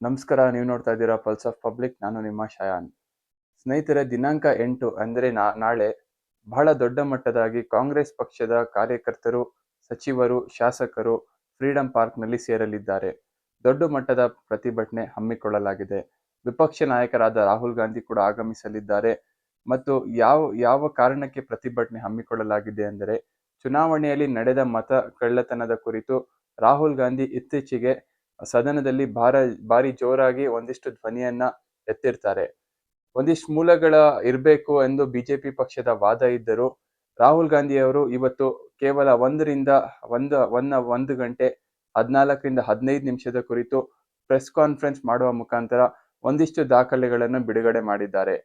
ನಮಸ್ಕಾರ, ನೀವು ನೋಡ್ತಾ ಇದ್ದೀರಾ ಪಲ್ಸ್ ಆಫ್ ಪಬ್ಲಿಕ್ ನಾನು ನಿಮ್ಮ ಶಯಾನ್. ಸ್ನೇಹಿತರೆ, ದಿನಾಂಕ ಎಂಟು ಅಂದರೆ ನಾ ನಾಳೆ ಬಹಳ ದೊಡ್ಡ ಮಟ್ಟದಾಗಿ ಕಾಂಗ್ರೆಸ್ ಪಕ್ಷದ ಕಾರ್ಯಕರ್ತರು, ಸಚಿವರು, ಶಾಸಕರು ಫ್ರೀಡಂ ಪಾರ್ಕ್ನಲ್ಲಿ ಸೇರಲಿದ್ದಾರೆ. ದೊಡ್ಡ ಮಟ್ಟದ ಪ್ರತಿಭಟನೆ ಹಮ್ಮಿಕೊಳ್ಳಲಾಗಿದೆ. ವಿಪಕ್ಷ ನಾಯಕರಾದ ರಾಹುಲ್ ಗಾಂಧಿ ಕೂಡ ಆಗಮಿಸಲಿದ್ದಾರೆ. ಮತ್ತು ಯಾವ ಯಾವ ಕಾರಣಕ್ಕೆ ಪ್ರತಿಭಟನೆ ಹಮ್ಮಿಕೊಳ್ಳಲಾಗಿದೆ ಅಂದರೆ, ಚುನಾವಣೆಯಲ್ಲಿ ನಡೆದ ಮತ ಕಳ್ಳತನದ ಕುರಿತು ರಾಹುಲ್ ಗಾಂಧಿ ಇತ್ತೀಚೆಗೆ ಸದನದಲ್ಲಿ ಭಾರ, ಭಾರಿ ಜೋರಾಗಿ ಒಂದಿಷ್ಟು ಧ್ವನಿಯನ್ನ ಎತ್ತಿರ್ತಾರೆ. ಒಂದಿಷ್ಟು ಮೂಲಗಳ ಇರಬೇಕು ಎಂದು ಬಿಜೆಪಿ ಪಕ್ಷದ ವಾದ ಇದ್ದರು ರಾಹುಲ್ ಗಾಂಧಿ ಅವರು ಇವತ್ತು ಕೇವಲ ಒಂದರಿಂದ ಒಂದು ಒನ್ನ ಒಂದು ಗಂಟೆ ಹದಿನಾಲ್ಕರಿಂದ ಹದಿನೈದು ನಿಮಿಷದ ಕುರಿತು ಪ್ರೆಸ್ ಕಾನ್ಫರೆನ್ಸ್ ಮಾಡುವ ಮುಖಾಂತರ ಒಂದಿಷ್ಟು ದಾಖಲೆಗಳನ್ನು ಬಿಡುಗಡೆ ಮಾಡಿದ್ದಾರೆ.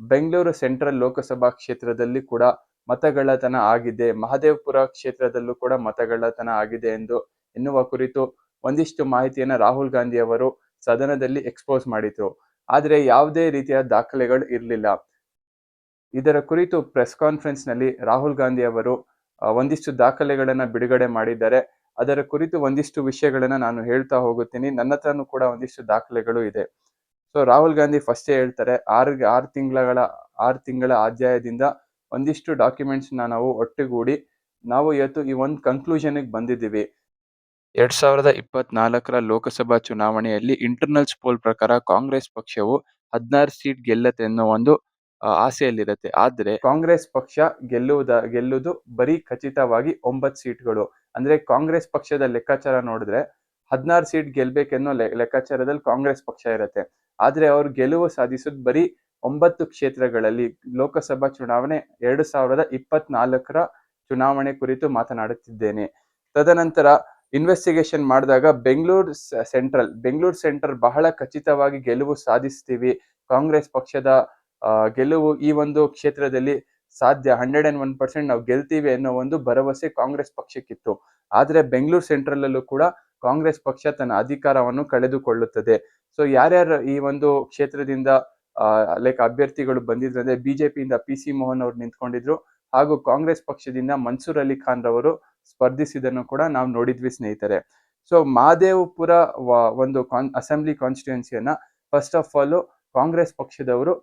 ಬೆಂಗಳೂರು ಸೆಂಟ್ರಲ್ ಲೋಕಸಭಾ ಕ್ಷೇತ್ರದಲ್ಲಿ ಕೂಡ ಮತಗಳ್ಳತನ ಆಗಿದೆ. ಮಹದೇವಪುರ ಕ್ಷೇತ್ರದಲ್ಲೂ ಕೂಡ ಮತಗಳ್ಳತನ ಆಗಿದೆ ಎಂದು ಎನ್ನುವ ಕುರಿತು ಒಂದಿಷ್ಟು ಮಾಹಿತಿಯನ್ನು ರಾಹುಲ್ ಗಾಂಧಿ ಅವರು ಸದನದಲ್ಲಿ ಎಕ್ಸ್ಪೋಸ್ ಮಾಡಿದ್ರು. ಆದರೆ ಯಾವುದೇ ರೀತಿಯ ದಾಖಲೆಗಳು ಇರಲಿಲ್ಲ. ಇದರ ಕುರಿತು ಪ್ರೆಸ್ ಕಾನ್ಫರೆನ್ಸ್ನಲ್ಲಿ ರಾಹುಲ್ ಗಾಂಧಿ ಅವರು ಒಂದಿಷ್ಟು ದಾಖಲೆಗಳನ್ನು ಬಿಡುಗಡೆ ಮಾಡಿದ್ದಾರೆ. ಅದರ ಕುರಿತು ಒಂದಿಷ್ಟು ವಿಷಯಗಳನ್ನು ನಾನು ಹೇಳ್ತಾ ಹೋಗುತ್ತೀನಿ. ನನ್ನ ಹತ್ರನೂ ಕೂಡ ಒಂದಿಷ್ಟು ದಾಖಲೆಗಳು ಇದೆ. ಸೊ ರಾಹುಲ್ ಗಾಂಧಿ ಫಸ್ಟೇ ಹೇಳ್ತಾರೆ, ಆರು ಆರು ತಿಂಗಳ ಆರು ತಿಂಗಳ ಅಧ್ಯಾಯದಿಂದ ಒಂದಿಷ್ಟು ಡಾಕ್ಯುಮೆಂಟ್ಸ್ ನಾವು ಒಟ್ಟುಗೂಡಿ, ನಾವು ಇವತ್ತು ಈ ಒಂದು ಕನ್ಕ್ಲೂಷನ್ಗೆ ಬಂದಿದ್ದೀವಿ. ಎರಡ್ ಸಾವಿರದ ಇಪ್ಪತ್ನಾಲ್ಕರ ಲೋಕಸಭಾ ಚುನಾವಣೆಯಲ್ಲಿ ಇಂಟರ್ನಲ್ಸ್ ಪೋಲ್ ಪ್ರಕಾರ ಕಾಂಗ್ರೆಸ್ ಪಕ್ಷವು ಹದಿನಾರು ಸೀಟ್ ಗೆಲ್ಲತ್ತೆ ಅನ್ನೋ ಒಂದು ಆಸೆಯಲ್ಲಿರುತ್ತೆ. ಆದ್ರೆ ಕಾಂಗ್ರೆಸ್ ಪಕ್ಷ ಗೆಲ್ಲುವುದ ಗೆಲ್ಲುವುದು ಬರೀ ಖಚಿತವಾಗಿ ಒಂಬತ್ತು ಸೀಟ್ಗಳು. ಅಂದ್ರೆ ಕಾಂಗ್ರೆಸ್ ಪಕ್ಷದ ಲೆಕ್ಕಾಚಾರ ನೋಡಿದ್ರೆ ಹದಿನಾರು ಸೀಟ್ ಗೆಲ್ಬೇಕೆನ್ನೋ ಲೆಕ್ಕಾಚಾರದಲ್ಲಿ ಕಾಂಗ್ರೆಸ್ ಪಕ್ಷ ಇರುತ್ತೆ. ಆದ್ರೆ ಅವ್ರು ಗೆಲುವು ಸಾಧಿಸೋದು ಬರೀ ಒಂಬತ್ತು ಕ್ಷೇತ್ರಗಳಲ್ಲಿ. ಲೋಕಸಭಾ ಚುನಾವಣೆ ಎರಡು ಸಾವಿರದ ಇಪ್ಪತ್ನಾಲ್ಕರ ಚುನಾವಣೆ ಕುರಿತು ಮಾತನಾಡುತ್ತಿದ್ದೇನೆ. ತದನಂತರ ಇನ್ವೆಸ್ಟಿಗೇಷನ್ ಮಾಡಿದಾಗ ಬೆಂಗಳೂರು ಸೆಂಟ್ರಲ್ ಬೆಂಗಳೂರು ಸೆಂಟ್ರಲ್ ಬಹಳ ಖಚಿತವಾಗಿ ಗೆಲುವು ಸಾಧಿಸ್ತೀವಿ. ಕಾಂಗ್ರೆಸ್ ಪಕ್ಷದ ಗೆಲುವು ಈ ಒಂದು ಕ್ಷೇತ್ರದಲ್ಲಿ ಸಾಧ್ಯ ಹಂಡ್ರೆಡ್ ಅಂಡ್ ಒನ್ ಪರ್ಸೆಂಟ್ ನಾವು ಗೆಲ್ತೀವಿ ಅನ್ನೋ ಒಂದು ಭರವಸೆ ಕಾಂಗ್ರೆಸ್ ಪಕ್ಷಕ್ಕಿತ್ತು. ಆದರೆ ಬೆಂಗಳೂರು ಸೆಂಟ್ರಲ್ ಅಲ್ಲೂ ಕೂಡ ಕಾಂಗ್ರೆಸ್ ಪಕ್ಷ ತನ್ನ ಅಧಿಕಾರವನ್ನು ಕಳೆದುಕೊಳ್ಳುತ್ತದೆ. ಸೊ ಯಾರ್ಯಾರು ಈ ಒಂದು ಕ್ಷೇತ್ರದಿಂದ ಲೈಕ್ ಅಭ್ಯರ್ಥಿಗಳು ಬಂದಿದ್ರು ಅಂದ್ರೆ ಬಿಜೆಪಿಯಿಂದ ಪಿ ಸಿ ಮೋಹನ್ ಅವರು ನಿಂತ್ಕೊಂಡಿದ್ರು. ಹಾಗೂ ಕಾಂಗ್ರೆಸ್ ಪಕ್ಷದಿಂದ ಮನ್ಸೂರ್ ಅಲಿ ಖಾನ್ ರವರು ಸ್ಪರ್ಧಿಸಿದನ್ನು ಕೂಡ ನಾವು ನೋಡಿದ್ವಿ ಸ್ನೇಹಿತರೆ. ಸೊ ಮಹದೇವಪುರ ಒಂದು ಕಾನ್ ಅಸೆಂಬ್ಲಿ ಕಾನ್ಸ್ಟಿಟ್ಯೂನ್ಸಿಯನ್ನ ಫಸ್ಟ್ ಆಫ್ ಆಲ್ ಕಾಂಗ್ರೆಸ್ ಪಕ್ಷದವರು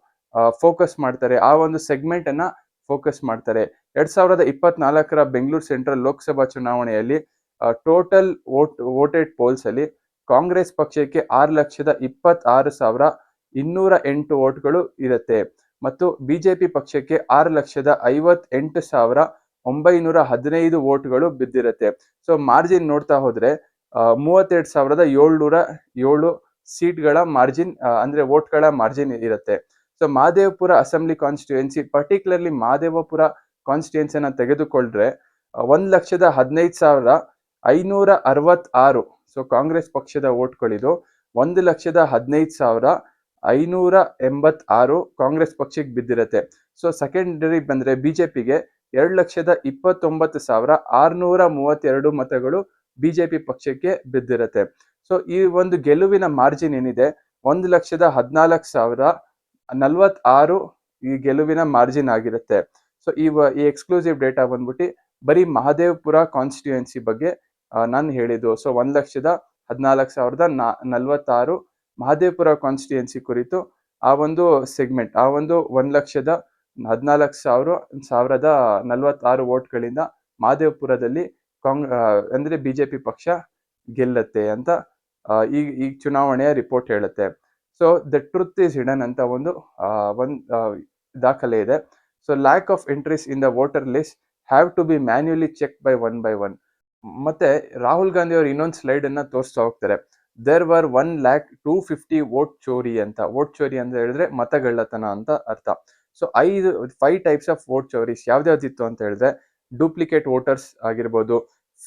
ಫೋಕಸ್ ಮಾಡ್ತಾರೆ. ಆ ಒಂದು ಸೆಗ್ಮೆಂಟ್ ಅನ್ನ ಫೋಕಸ್ ಮಾಡ್ತಾರೆ. ಎರಡ್ ಸಾವಿರದ ಇಪ್ಪತ್ನಾಲ್ಕರ ಬೆಂಗಳೂರು ಸೆಂಟ್ರಲ್ ಲೋಕಸಭಾ ಚುನಾವಣೆಯಲ್ಲಿ ಟೋಟಲ್ ವೋಟ್ ವೋಟೆಡ್ ಪೋಲ್ಸ್ ಅಲ್ಲಿ ಕಾಂಗ್ರೆಸ್ ಪಕ್ಷಕ್ಕೆ ಆರು ಲಕ್ಷದ ಇಪ್ಪತ್ತಾರು ಸಾವಿರ ಇನ್ನೂರ ಎಂಟು ವೋಟ್ಗಳು ಇರುತ್ತೆ. ಮತ್ತು ಬಿಜೆಪಿ ಪಕ್ಷಕ್ಕೆ ಆರು ಲಕ್ಷದ ಐವತ್ತೆಂಟು ಸಾವಿರ ಒಂಬೈನೂರ ಹದಿನೈದು ವೋಟ್ಗಳು ಬಿದ್ದಿರುತ್ತೆ. ಸೊ ಮಾರ್ಜಿನ್ ನೋಡ್ತಾ ಹೋದ್ರೆ ಮೂವತ್ತೆರಡು ಸಾವಿರದ ಏಳ್ನೂರ ಏಳು ಸೀಟ್ಗಳ ಮಾರ್ಜಿನ್ ಅಂದ್ರೆ ವೋಟ್ಗಳ ಮಾರ್ಜಿನ್ ಇರುತ್ತೆ. So Mahadevapura assembly constituency particularly Mahadevapura ಅನ್ನ ತೆಗೆದುಕೊಂಡ್ರೆ ಒಂದು ಲಕ್ಷದ ಹದಿನೈದು ಸಾವಿರ ಐನೂರ ಅರವತ್ತಾರು ಸೊ ಕಾಂಗ್ರೆಸ್ ಪಕ್ಷದ ವೋಟ್ಗಳಿದು, ಒಂದು ಲಕ್ಷದ ಹದಿನೈದು ಸಾವಿರ ಐನೂರ ಎಂಬತ್ತಾರು ಕಾಂಗ್ರೆಸ್ ಪಕ್ಷಕ್ಕೆ ಬಿದ್ದಿರುತ್ತೆ. ಸೊ ಸೆಕೆಂಡರಿ ಬಂದ್ರೆ ಬಿಜೆಪಿಗೆ ಎರಡು ಲಕ್ಷದ ಇಪ್ಪತ್ತೊಂಬತ್ತು ಸಾವಿರ ಆರ್ನೂರ ಮೂವತ್ತೆರಡು ಮತಗಳು ಬಿಜೆಪಿ ಪಕ್ಷಕ್ಕೆ ಬಿದ್ದಿರುತ್ತೆ. ಸೊ ಈ ಒಂದು ಗೆಲುವಿನ ಮಾರ್ಜಿನ್ ಏನಿದೆ? ಒಂದು ಲಕ್ಷದ ಹದಿನಾಲ್ಕು ಸಾವಿರ ನಲ್ವತ್ತಾರು ಈ ಗೆಲುವಿನ ಮಾರ್ಜಿನ್ ಆಗಿರುತ್ತೆ. ಸೊ ಈ ಈ ಎಕ್ಸ್ಕ್ಲೂಸಿವ್ ಡೇಟಾ ಬಂದ್ಬಿಟ್ಟು ಬರೀ ಮಹದೇವ್ಪುರ ಕಾನ್ಸ್ಟಿಟ್ಯೂಯೆನ್ಸಿ ಬಗ್ಗೆ ನಾನು ಹೇಳಿದ್ದು. ಸೊ ಒಂದು ಲಕ್ಷದ ಹದಿನಾಲ್ಕು ಸಾವಿರದ ನಾ, ನಲ್ವತ್ತಾರು ಮಹದೇವಪುರ ಕಾನ್ಸ್ಟಿಟ್ಯೂಯೆನ್ಸಿ ಕುರಿತು ಆ ಒಂದು ಸೆಗ್ಮೆಂಟ್ ಆ ಒಂದು ಒಂದು ಲಕ್ಷದ ಹದಿನಾಲ್ಕು ಸಾವಿರ, ಸಾವಿರದ ನಲವತ್ತಾರು ವೋಟ್ಗಳಿಂದ ಮಾದೇವಪುರದಲ್ಲಿ ಕಾಂಗ್ ಬಿ ಜೆ ಪಿ ಪಕ್ಷ ಗೆಲ್ಲತ್ತೆ ಅಂತ ಈ ಈ ಚುನಾವಣೆಯ ರಿಪೋರ್ಟ್ ಹೇಳುತ್ತೆ. So the truth is hidden ಅಂತ ಒಂದು ಒಂದು ದಾಖಲೆ ಇದೆ. So lack of entries in the voter list have to be manually check by one by one ಮತ್ತೆ ರಾಹುಲ್ ಗಾಂಧಿ ಅವರು ಇನ್ನೊಂದು ಸ್ಲೈಡ್ ಅನ್ನ ತೋರಿಸ್ತಾ ಹೋಗ್ತಾರೆ. There were one lakh two fifty vote ಚೋರಿ ಅಂತ ವೋಟ್ ಚೋರಿ ಅಂತ ಹೇಳಿದ್ರೆ ಮತಗಳ್ಳತನ ಅಂತ ಅರ್ಥ. ಸೊ ಐದು ಫೈವ್ ಟೈಪ್ಸ್ ಆಫ್ ವೋಟ್ ಚೌರೀಸ್ ಯಾವ್ದ್ಯಾವ್ದಿತ್ತು ಅಂತ ಹೇಳಿದ್ರೆ ಡೂಪ್ಲಿಕೇಟ್ ವೋಟರ್ಸ್ ಆಗಿರ್ಬೋದು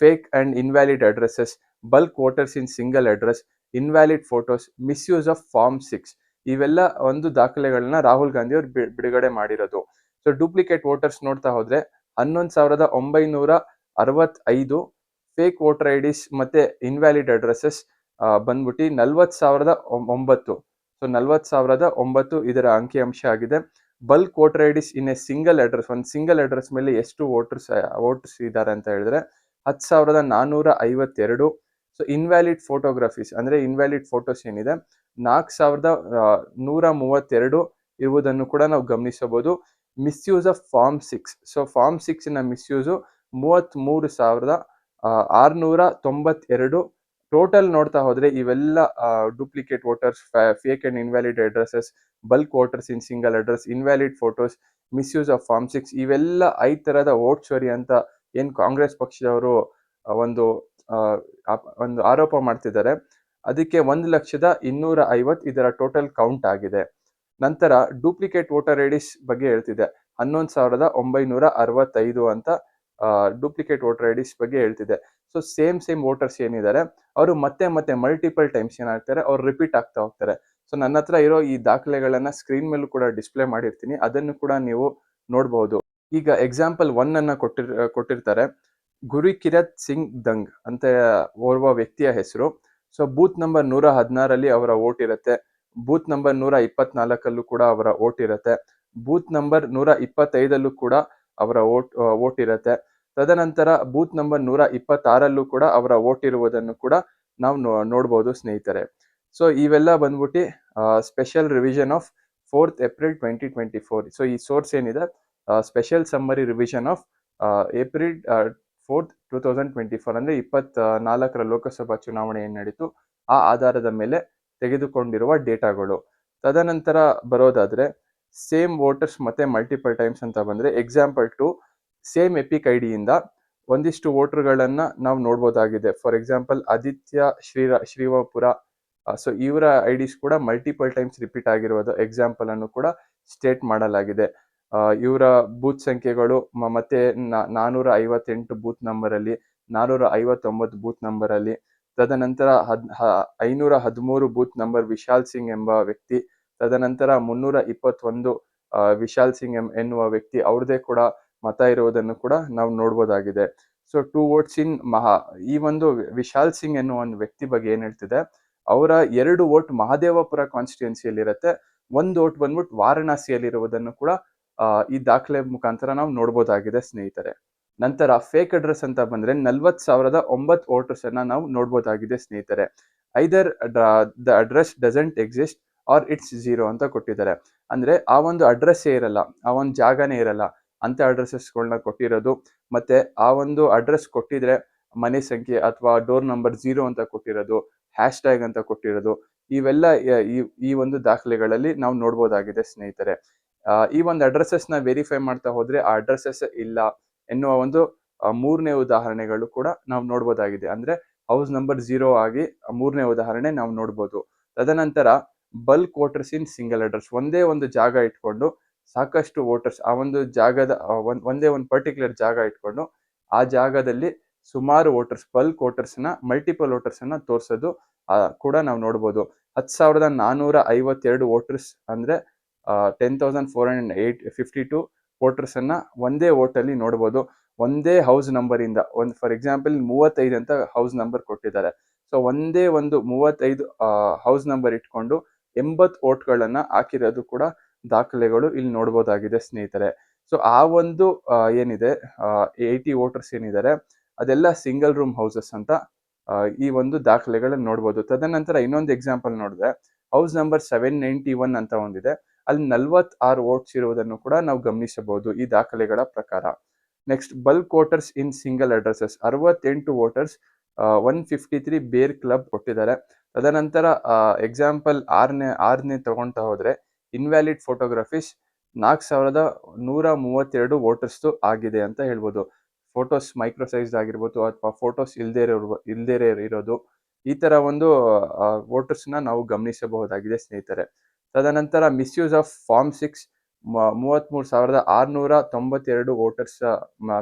fake and invalid addresses bulk voters in single address invalid photos misuse of form six ಇವೆಲ್ಲ ಒಂದು ದಾಖಲೆಗಳನ್ನ ರಾಹುಲ್ ಗಾಂಧಿ ಅವರು ಬಿಡುಗಡೆ ಮಾಡಿರೋದು. ಸೊ ಡೂಪ್ಲಿಕೇಟ್ ವೋಟರ್ಸ್ ನೋಡ್ತಾ ಹೋದ್ರೆ, ಹನ್ನೊಂದು ಸಾವಿರದ ಒಂಬೈನೂರ ಅರವತ್ತೈದು ಫೇಕ್ ವೋಟರ್ ಐ ಡಿಸ್ ಮತ್ತೆ ಇನ್ವ್ಯಾಲಿಡ್ ಅಡ್ರೆಸ್ಸಸ್ ಬಂದ್ಬಿಟ್ಟು ನಲ್ವತ್ತು ಸಾವಿರದ ಒಂಬತ್ತು. ಸೊ ನಲ್ವತ್ತು ಸಾವಿರದ ಒಂಬತ್ತು ಇದರ ಅಂಕಿಅಂಶ ಆಗಿದೆ. Bulk voter IDs in a single address, ಒಂದು ಸಿಂಗಲ್ ಅಡ್ರೆಸ್ ಮೇಲೆ ಎಷ್ಟು ವೋಟರ್ಸ್ ವೋಟರ್ಸ್ ಇದ್ದಾರೆ ಅಂತ ಹೇಳಿದ್ರೆ ಹತ್ತು ಸಾವಿರದ ನಾನ್ನೂರ ಐವತ್ತೆರಡು. ಸೊ ಇನ್ವ್ಯಾಲಿಡ್ ಫೋಟೋಗ್ರಫೀಸ್ ಅಂದರೆ ಇನ್ವ್ಯಾಲಿಡ್ ಫೋಟೋಸ್ ಏನಿದೆ ನಾಲ್ಕು ಸಾವಿರದ ನೂರ ಮೂವತ್ತೆರಡು ಇರುವುದನ್ನು ಕೂಡ ನಾವು ಗಮನಿಸಬಹುದು. Misuse of form six, so, form ಸಿಕ್ಸ್ನ misuse ಮೂವತ್ತ್ಮೂರು ಸಾವಿರದ ಆರುನೂರ ತೊಂಬತ್ತೆರಡು. ಟೋಟಲ್ ನೋಡ್ತಾ ಹೋದ್ರೆ ಇವೆಲ್ಲ duplicate voters fake and invalid addresses bulk voters in single address invalid photos misuse of form six ಇವೆಲ್ಲ ಐದು ತರದ ವೋಟ್ ಚೋರಿ ಅಂತ ಏನ್ ಕಾಂಗ್ರೆಸ್ ಪಕ್ಷದವರು ಒಂದು ಒಂದು ಆರೋಪ ಮಾಡ್ತಿದ್ದಾರೆ. ಅದಕ್ಕೆ ಒಂದು ಲಕ್ಷದ ಇನ್ನೂರ ಐವತ್ತು ಇದರ ಟೋಟಲ್ ಕೌಂಟ್ ಆಗಿದೆ. ನಂತರ ಡೂಪ್ಲಿಕೇಟ್ ವೋಟರ್ ಐಡಿಸ್ ಬಗ್ಗೆ ಹೇಳ್ತಿದೆ. ಹನ್ನೊಂದು ಸಾವಿರದ ಒಂಬೈನೂರ ಅರವತ್ತೈದು ಅಂತ ಡೂಪ್ಲಿಕೇಟ್ ವೋಟರ್ ಐಡಿಸ್ ಬಗ್ಗೆ ಹೇಳ್ತಿದೆ. ಸೊ ಸೇಮ್ ಸೇಮ್ ವೋಟರ್ಸ್ ಏನಿದ್ದಾರೆ, ಅವರು ಮತ್ತೆ ಮತ್ತೆ ಮಲ್ಟಿಪಲ್ ಟೈಮ್ಸ್ ಏನಾಗ್ತಾರೆ, ಅವ್ರು ರಿಪೀಟ್ ಆಗ್ತಾ ಹೋಗ್ತಾರೆ. ಸೊ ನನ್ನ ಹತ್ರ ಇರೋ ಈ ದಾಖಲೆಗಳನ್ನ ಸ್ಕ್ರೀನ್ ಮೇಲೂ ಕೂಡ ಡಿಸ್ಪ್ಲೇ ಮಾಡಿರ್ತೀನಿ, ಅದನ್ನು ಕೂಡ ನೀವು ನೋಡಬಹುದು ಈಗ ಎಕ್ಸಾಂಪಲ್ ಒನ್ ಅನ್ನ ಕೊಟ್ಟಿರ್, ಕೊಟ್ಟಿರ್ತಾರೆ ಗುರುಕಿರತ್ ಸಿಂಗ್ ದಂಗ್ ಅಂತ ಓರ್ವ ವ್ಯಕ್ತಿಯ ಹೆಸರು. ಸೊ ಬೂತ್ ನಂಬರ್ ನೂರ ಹದಿನಾರಲ್ಲಿ ಅವರ ಓಟ್ ಇರುತ್ತೆ, ಬೂತ್ ನಂಬರ್ ನೂರ ಇಪ್ಪತ್ನಾಲ್ಕಲ್ಲೂ ಕೂಡ ಅವರ ಓಟ್ ಇರುತ್ತೆ, ಬೂತ್ ನಂಬರ್ ನೂರ ಇಪ್ಪತ್ತೈದಲ್ಲೂ ಕೂಡ ಅವರ ಓಟ್ ಓಟ್ ಇರುತ್ತೆ. ತದನಂತರ ಬೂತ್ ನಂಬರ್ ನೂರ ಇಪ್ಪತ್ತಾರಲ್ಲೂ ಕೂಡ ಅವರ ಓಟ್ ಇರುವುದನ್ನು ಕೂಡ ನಾವು ನೋ- ನೋಡ್ಬೋದು ಸ್ನೇಹಿತರೆ. ಸೊ ಇವೆಲ್ಲ ಬಂದ್ಬಿಟ್ಟು special revision of fourth April twenty twenty four so ಈ ಸೋರ್ಸ್ ಏನಿದೆ? Special summary revision of April fourth two thousand twenty four ಅಂದರೆ ಇಪ್ಪತ್ ನಾಲ್ಕರ ಲೋಕಸಭಾ ಚುನಾವಣೆ ಏನು ನಡೀತು ಆ ಆಧಾರದ ಮೇಲೆ ತೆಗೆದುಕೊಂಡಿರುವ ಡೇಟಾಗಳು. ತದನಂತರ ಬರೋದಾದರೆ ಸೇಮ್ ವೋಟರ್ಸ್ ಮತ್ತೆ ಮಲ್ಟಿಪಲ್ ಟೈಮ್ಸ್ ಅಂತ ಬಂದರೆ ಎಕ್ಸಾಂಪಲ್ ಟು ಸೇಮ್ ಎಪಿಕ್ ಐಡಿಯಿಂದ ಒಂದಿಷ್ಟು ವೋಟರ್ಗಳನ್ನ ನಾವು ನೋಡ್ಬೋದಾಗಿದೆ. For example, Aditya Shri Shrivapura so ಇವರ ಐ ಡಿಸ್ ಕೂಡ ಮಲ್ಟಿಪಲ್ ಟೈಮ್ಸ್ ರಿಪೀಟ್ ಆಗಿರುವುದು ಎಕ್ಸಾಂಪಲ್ ಅನ್ನು ಕೂಡ ಸ್ಟೇಟ್ ಮಾಡಲಾಗಿದೆ. ಇವರ ಬೂತ್ ಸಂಖ್ಯೆಗಳು ಮತ್ತೆ ನಾನೂರ ಐವತ್ತೆಂಟು ಬೂತ್ ನಂಬರ್ ಅಲ್ಲಿ ನಾನೂರ ಐವತ್ತೊಂಬತ್ತು ಬೂತ್ ನಂಬರ್ ಅಲ್ಲಿ ತದನಂತರ ಹದ್ ಐನೂರ ಹದಿಮೂರು ಬೂತ್ ನಂಬರ್ ವಿಶಾಲ್ ಸಿಂಗ್ ಎಂಬ ವ್ಯಕ್ತಿ, ತದನಂತರ ಮುನ್ನೂರ ಇಪ್ಪತ್ತೊಂದು ವಿಶಾಲ್ ಸಿಂಗ್ ಎಂ, ಎನ್ನುವ ವ್ಯಕ್ತಿ ಅವ್ರದೇ ಕೂಡ ಮತ ಇರುವುದನ್ನು ಕೂಡ ನಾವು ನೋಡ್ಬೋದಾಗಿದೆ. ಸೊ ಟೂ ವೋಟ್ಸ್ ಇನ್ ಮಹಾ ಈ ಒಂದು ವಿಶಾಲ್ ಸಿಂಗ್ ಎನ್ನುವ ಒಂದು ವ್ಯಕ್ತಿ ಬಗ್ಗೆ ಏನ್ ಹೇಳ್ತಿದೆ? ಅವರ ಎರಡು ವೋಟ್ ಮಹಾದೇವಪುರ ಕಾನ್ಸ್ಟಿಟ್ಯೂನ್ಸಿಯಲ್ಲಿ ಇರುತ್ತೆ ಒಂದು ವೋಟ್ ಬಂದ್ಬಿಟ್ಟು ವಾರಣಾಸಿಯಲ್ಲಿ ಇರುವುದನ್ನು ಕೂಡ ಈ ದಾಖಲೆ ಮುಖಾಂತರ ನಾವು ನೋಡ್ಬೋದಾಗಿದೆ ಸ್ನೇಹಿತರೆ. ನಂತರ ಫೇಕ್ ಅಡ್ರೆಸ್ ಅಂತ ಬಂದ್ರೆ ನಲ್ವತ್ ಸಾವಿರದ ಒಂಬತ್ತು ವೋಟರ್ಸ್ ಅನ್ನ ನಾವು ನೋಡ್ಬೋದಾಗಿದೆ ಸ್ನೇಹಿತರೆ. Either the address doesn't exist or it's zero ಅಂತ ಕೊಟ್ಟಿದ್ದಾರೆ. ಅಂದ್ರೆ ಆ ಒಂದು ಅಡ್ರೆಸ್ಸೇ ಇರಲ್ಲ, ಆ ಒಂದು ಜಾಗನೇ ಇರಲ್ಲ. ಅಂತ ಅಡ್ರೆಸಸ್ಗಳನ್ನ ಕೊಟ್ಟಿರೋದು. ಮತ್ತೆ ಆ ಒಂದು ಅಡ್ರೆಸ್ ಕೊಟ್ಟಿದ್ರೆ ಮನೆ ಸಂಖ್ಯೆ ಅಥವಾ ಡೋರ್ ನಂಬರ್ ಜೀರೋ ಅಂತ ಕೊಟ್ಟಿರೋದು ಹ್ಯಾಶ್ ಟ್ಯಾಗ್ ಅಂತ ಕೊಟ್ಟಿರೋದು, ಇವೆಲ್ಲ ಈ ಈ ಒಂದು ದಾಖಲೆಗಳಲ್ಲಿ ನಾವು ನೋಡ್ಬೋದಾಗಿದೆ ಸ್ನೇಹಿತರೆ. ಈ ಒಂದು ಅಡ್ರೆಸಸ್ನ ವೆರಿಫೈ ಮಾಡ್ತಾ ಹೋದರೆ ಆ ಅಡ್ರೆಸಸ್ ಇಲ್ಲ ಎನ್ನುವ ಒಂದು ಮೂರನೇ ಉದಾಹರಣೆಗಳು ಕೂಡ ನಾವು ನೋಡ್ಬೋದಾಗಿದೆ. ಅಂದ್ರೆ ಹೌಸ್ ನಂಬರ್ ಜೀರೋ ಆಗಿ ಮೂರನೇ ಉದಾಹರಣೆ ನಾವು ನೋಡ್ಬೋದು. ತದನಂತರ bulk quarters in single address ಒಂದೇ ಒಂದು ಜಾಗ ಇಟ್ಕೊಂಡು ಸಾಕಷ್ಟು ವೋಟರ್ಸ್ ಆ ಒಂದು ಜಾಗದ ಒಂದ್- ಒಂದೇ ಒಂದು ಪರ್ಟಿಕ್ಯುಲರ್ ಜಾಗ ಇಟ್ಕೊಂಡು ಆ ಜಾಗದಲ್ಲಿ ಸುಮಾರು ವೋಟರ್ಸ್ ಬಲ್ಕ್ ವೋಟರ್ಸ್ನ ಮಲ್ಟಿಪಲ್ ವೋಟರ್ಸ್ ತೋರಿಸೋದು ಕೂಡ ನಾವು ನೋಡ್ಬೋದು. ಹತ್ತು ಸಾವಿರದ ನಾನೂರ ಐವತ್ತೆರಡು ವೋಟರ್ಸ್ ಅಂದ್ರೆ ten thousand four hundred eight fifty two voters ಅನ್ನ ಒಂದೇ ವೋಟಲ್ಲಿ ನೋಡ್ಬೋದು. ಒಂದೇ ಹೌಸ್ ನಂಬರ್ ಇಂದ, ಒಂದು ಫಾರ್ ಎಕ್ಸಾಂಪಲ್ ಮೂವತ್ತೈದು ಅಂತ ಹೌಸ್ ನಂಬರ್ ಕೊಟ್ಟಿದ್ದಾರೆ. ಸೊ ಒಂದೇ ಒಂದು ಮೂವತ್ತೈದು ಹೌಸ್ ನಂಬರ್ ಇಟ್ಕೊಂಡು ಎಂಬತ್ತು ವೋಟ್ಗಳನ್ನು ಹಾಕಿರೋದು ಕೂಡ ದಾಖಲೆಗಳು ಇಲ್ಲಿ ನೋಡ್ಬೋದಾಗಿದೆ ಸ್ನೇಹಿತರೆ. ಸೊ ಆ ಒಂದು ಏನಿದೆ ಏಯ್ಟಿ ವೋಟರ್ಸ್ ಏನಿದ್ದಾರೆ, ಅದೆಲ್ಲ ಸಿಂಗಲ್ ರೂಮ್ ಹೌಸಸ್ ಅಂತ ಈ ಒಂದು ದಾಖಲೆಗಳನ್ನ ನೋಡ್ಬೋದು. ತದನಂತರ ಇನ್ನೊಂದು ಎಕ್ಸಾಂಪಲ್ ನೋಡಿದ್ರೆ house number seven ninety one ಅಂತ ಒಂದಿದೆ. ಅಲ್ಲಿ ನಲ್ವತ್ತಾರು ವೋಟ್ಸ್ ಇರುವುದನ್ನು ಕೂಡ ನಾವು ಗಮನಿಸಬಹುದು ಈ ದಾಖಲೆಗಳ ಪ್ರಕಾರ. Next bulk voters in single addresses ಅರವತ್ತೆಂಟು voters one fifty three Bier Club ಕೊಟ್ಟಿದ್ದಾರೆ. ತದನಂತರ ಎಕ್ಸಾಂಪಲ್ ಆರನೇ ಆರನೇ ತಗೊಂತ ಹೋದ್ರೆ ಇನ್ವ್ಯಾಲಿಡ್ ಫೋಟೋಗ್ರಫೀಸ್ ನಾಲ್ಕು ಸಾವಿರದ ನೂರ ಮೂವತ್ತೆರಡು ವೋಟರ್ಸ್ದು ಆಗಿದೆ ಅಂತ ಹೇಳ್ಬೋದು. ಫೋಟೋಸ್ ಮೈಕ್ರೋ ಆಗಿರ್ಬೋದು ಅಥವಾ ಫೋಟೋಸ್ ಇಲ್ದೇ ಇರೋ ಇಲ್ದೇ ಇರೋದು. ಈ ಥರ ಒಂದು ವೋಟರ್ಸ್ನ ನಾವು ಗಮನಿಸಬಹುದಾಗಿದೆ ಸ್ನೇಹಿತರೆ. ತದನಂತರ ಮಿಸ್ಯೂಸ್ ಆಫ್ ಫಾರ್ಮ್ ಸಿಕ್ಸ್ ಮೂವತ್ತ್ಮೂರು ಸಾವಿರದ ಆರುನೂರ ತೊಂಬತ್ತೆರಡು ವೋಟರ್ಸ್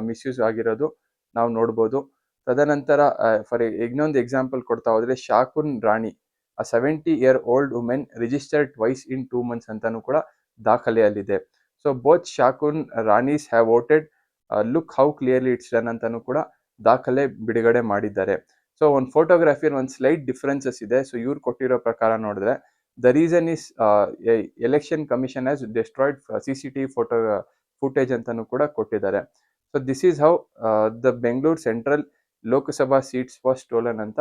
ಮಿಸ್ಯೂಸ್ ಆಗಿರೋದು ನಾವು ನೋಡ್ಬೋದು. ತದನಂತರ ಫಾರ್ ಇನ್ನೊಂದು ಎಕ್ಸಾಂಪಲ್ ಕೊಡ್ತಾ ಹೋದರೆ Shakun Rani. A seventy year old women registered twice in two months ಅಂತಾನು ಕೂಡ ದಾಖಲೆಯಲ್ಲಿದೆ. So both Shakun Ranis have voted look how clearly it's done ಅಂತಾನು ಕೂಡ ದಾಖಲೆ ಬಿಡುಗಡೆ ಮಾಡಿದ್ದಾರೆ. ಸೊ ಒಂದು ಫೋಟೋಗ್ರಫಿಯಲ್ಲಿ ಒಂದು ಸ್ಲೈಟ್ ಡಿಫ್ರೆನ್ಸಸ್ ಇದೆ. ಸೊ ಇವ್ರು ಕೊಟ್ಟಿರೋ ಪ್ರಕಾರ ನೋಡಿದ್ರೆ the reason is election commission has destroyed C C T photo footage ಅಂತಾನು ಕೂಡ ಕೊಟ್ಟಿದ್ದಾರೆ. So this is how the Bengaluru central Lok Sabha seats for stolen ಅಂತ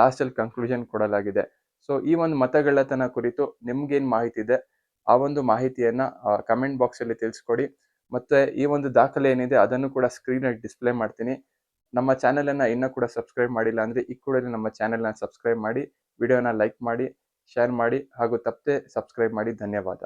ಲಾಸ್ಟಲ್ಲಿ ಕನ್ಕ್ಲೂಷನ್ ಕೊಡಲಾಗಿದೆ. ಸೊ ಈ ಒಂದು ಮತಗಳ್ಳತನ ಕುರಿತು ನಿಮ್ಗೇನು ಮಾಹಿತಿ ಇದೆ? ಆ ಒಂದು ಮಾಹಿತಿಯನ್ನು ಕಮೆಂಟ್ ಬಾಕ್ಸಲ್ಲಿ ತಿಳಿಸ್ಕೊಡಿ. ಮತ್ತೆ ಈ ಒಂದು ದಾಖಲೆ ಏನಿದೆ, ಅದನ್ನು ಕೂಡ ಸ್ಕ್ರೀನಲ್ಲಿ ಡಿಸ್ಪ್ಲೇ ಮಾಡ್ತೀನಿ. ನಮ್ಮ ಚಾನಲನ್ನು ಇನ್ನೂ ಕೂಡ ಸಬ್ಸ್ಕ್ರೈಬ್ ಮಾಡಿಲ್ಲ ಅಂದರೆ, ಈ ಕೂಡಲೇ ನಮ್ಮ ಚಾನಲ್ನ ಸಬ್ಸ್ಕ್ರೈಬ್ ಮಾಡಿ, ವಿಡಿಯೋನ ಲೈಕ್ ಮಾಡಿ ಶೇರ್ ಮಾಡಿ, ಹಾಗೂ ತಪ್ಪದೆ ಸಬ್ಸ್ಕ್ರೈಬ್ ಮಾಡಿ. ಧನ್ಯವಾದ.